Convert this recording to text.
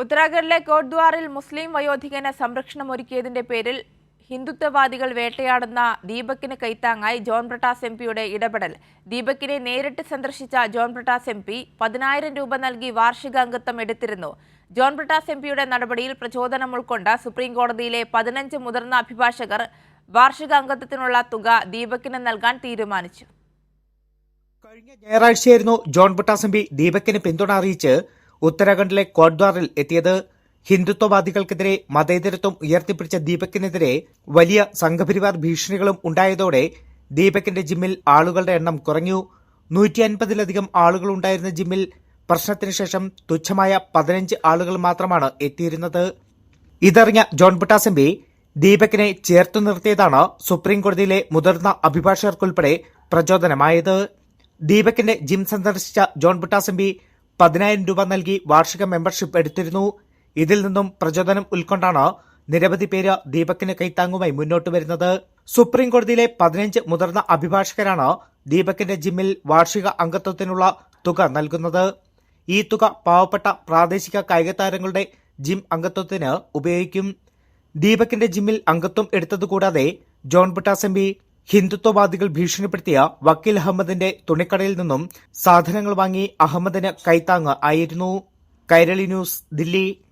ഉത്തരാഖണ്ഡിലെ കോട്ട്ദ്വാറിൽ മുസ്ലിം വയോധികന് സംരക്ഷണമൊരുക്കിയതിന്റെ പേരിൽ ഹിന്ദുത്വവാദികൾ വേട്ടയാടുന്ന ദീപക്കിന് കൈത്താങ്ങായി ജോൺ പ്രട്ടാസ് എം പിയുടെ ഇടപെടൽ. ദീപക്കിനെ നേരിട്ട് സന്ദർശിച്ച ജോൺ പ്രട്ടാസ് എം പി പതിനായിരം രൂപ നൽകി വാർഷിക അംഗത്വം എടുത്തിരുന്നു. ജോൺ പ്രട്ടാസ് എം പിയുടെ നടപടിയിൽ പ്രചോദനം ഉൾക്കൊണ്ട് സുപ്രീംകോടതിയിലെ പതിനഞ്ച് മുതിർന്ന അഭിഭാഷകർ വാർഷിക അംഗത്വത്തിനുള്ള തുക ദീപക്കിന് നൽകാൻ തീരുമാനിച്ചു. കഴിഞ്ഞ ഞായറാഴ്ചയായിരുന്നു ജോൺ ബുട്ടാസ് എം പി ദീപകിന് പിന്തുണ അറിയിച്ച് ഉത്തരാഖണ്ഡിലെ കോട്ദ്വാറിൽ എത്തിയത് ഹിന്ദുത്വവാദികൾക്കെതിരെ മതേതരത്വം ഉയർത്തിപ്പിടിച്ച ദീപക്കിനെതിരെ വലിയ സംഘപരിവാർ ഭീഷണികളും ഉണ്ടായതോടെ ദീപക്കിന്റെ ജിമ്മിൽ ആളുകളുടെ എണ്ണം കുറഞ്ഞു. നൂറ്റി അൻപതിലധികം ആളുകൾ ഉണ്ടായിരുന്ന ജിമ്മിൽ പ്രശ്നത്തിന് ശേഷം തുച്ഛമായ പതിനഞ്ച് ആളുകൾ മാത്രമാണ് എത്തിയിരുന്നത്. ഇതറിഞ്ഞ ജോൺ ബുട്ടാസ് ദീപക്കിനെ ചേർത്തു നിർത്തിയതാണ് സുപ്രീംകോടതിയിലെ മുതിർന്ന അഭിഭാഷകർക്കുൾപ്പെടെ പ്രചോദനമായത്. ദീപക്കിന്റെ ജിം സന്ദർശിച്ച ജോൺ ബുട്ടാസ് പതിനായിരം രൂപ നൽകി വാർഷിക മെമ്പർഷിപ്പ് എടുത്തിരുന്നു. ഇതിൽ നിന്നും പ്രചോദനം ഉൾക്കൊണ്ടാണ് നിരവധി പേര് ദീപക്കിന് കൈത്താങ്ങുമായി മുന്നോട്ട് വരുന്നത്. സുപ്രീം കോടതിയിലെ പതിനഞ്ച് മുതിർന്ന അഭിഭാഷകരാണ് ദീപക്കിന്റെ ജിമ്മിൽ വാർഷിക അംഗത്വത്തിനുള്ള തുക നൽകുന്നത്. ഈ തുക പാവപ്പെട്ട പ്രാദേശിക കായിക താരങ്ങളുടെ ജിം അംഗത്വത്തിന് ഉപയോഗിക്കും. ദീപക്കിന്റെ ജിമ്മിൽ അംഗത്വം എടുത്തതുകൂടാതെ ജോൺ ബുട്ടാസ് എം ഹിന്ദുത്വവാദികൾ ഭീഷണിപ്പെടുത്തിയ വക്കീൽ അഹമ്മദിന്റെ തുണിക്കടയിൽ നിന്നും സാധനങ്ങൾ വാങ്ങി അഹമ്മദിന് കൈത്താങ്ങ് ആയിരുന്നു. കൈരളി ന്യൂസ് ദില്ലി.